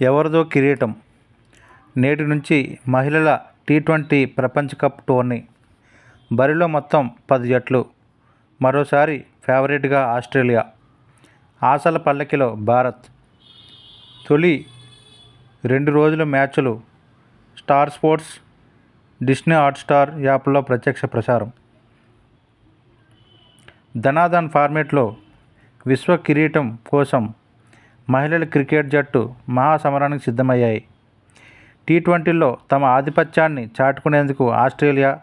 ఎవరిదో కిరీటం. నేటి నుంచి మహిళల టీ ట్వంటీ ప్రపంచ కప్ టోర్నీ. బరిలో మొత్తం పది జట్లు. మరోసారి ఫేవరెట్గా ఆస్ట్రేలియా. ఆశల పల్లకిలో భారత్. తొలి రెండు రోజుల మ్యాచ్లు స్టార్ స్పోర్ట్స్ డిస్నీ హాట్స్టార్ యాప్లో ప్రత్యక్ష ప్రసారం. ధనాధన్ ఫార్మేట్లో విశ్వ కిరీటం కోసం మహిళల క్రికెట్ జట్టు మహాసమరానికి సిద్ధమయ్యాయి. టీ ట్వంటీలో తమ ఆధిపత్యాన్ని చాటుకునేందుకు ఆస్ట్రేలియా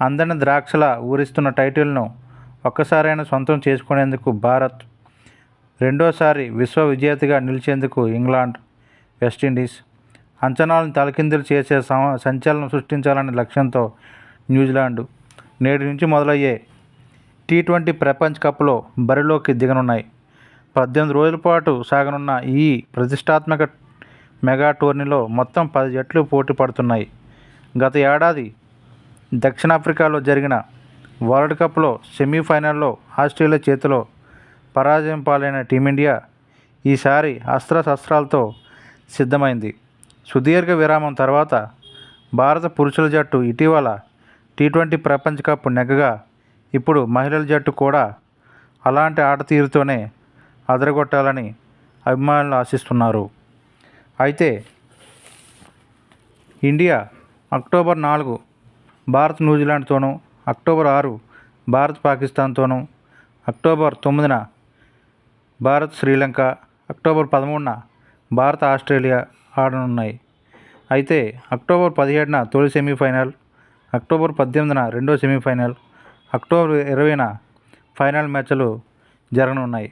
అందని ద్రాక్షల ఊరిస్తున్న టైటిల్ను ఒక్కసారైనా సొంతం చేసుకునేందుకు భారత్ రెండోసారి విశ్వ విజేతగా నిలిచేందుకు ఇంగ్లాండ్ వెస్టిండీస్ అంచనాలను తలకిందులు చేసే సం- సంచలనం సృష్టించాలనే లక్ష్యంతో న్యూజిలాండ్ నేటి నుంచి మొదలయ్యే టీ ట్వంటీ ప్రపంచ కప్లో బరిలోకి దిగనున్నాయి. పద్దెనిమిది రోజుల పాటు సాగనున్న ఈ ప్రతిష్టాత్మక మెగా టోర్నీలో మొత్తం పది జట్లు పోటీ పడుతున్నాయి. గత ఏడాది దక్షిణాఫ్రికాలో జరిగిన వరల్డ్ కప్లో సెమీఫైనల్లో ఆస్ట్రేలియా చేతిలో పరాజయం పాలైన టీమిండియా ఈసారి అస్త్రశస్త్రాలతో సిద్ధమైంది. సుదీర్ఘ విరామం తర్వాత భారత పురుషుల జట్టు ఇటీవల టీ ట్వంటీ ప్రపంచ కప్ నెగ్గగా ఇప్పుడు మహిళల జట్టు కూడా అలాంటి ఆట తీరుతోనే అదరగొట్టాలని అభిమానులు ఆశిస్తున్నారు. అయితే ఇండియా అక్టోబర్ నాలుగు భారత్ న్యూజిలాండ్తోనూ అక్టోబర్ ఆరు భారత్ పాకిస్తాన్తోనూ అక్టోబర్ తొమ్మిదిన భారత్ శ్రీలంక అక్టోబర్ పదమూడున భారత్ ఆస్ట్రేలియా ఆడనున్నాయి. అయితే అక్టోబర్ పదిహేడున తొలి సెమీఫైనల్ అక్టోబర్ పద్దెనిమిదిన రెండో సెమీఫైనల్ అక్టోబర్ ఇరవైన ఫైనల్ మ్యాచ్లు జరగనున్నాయి.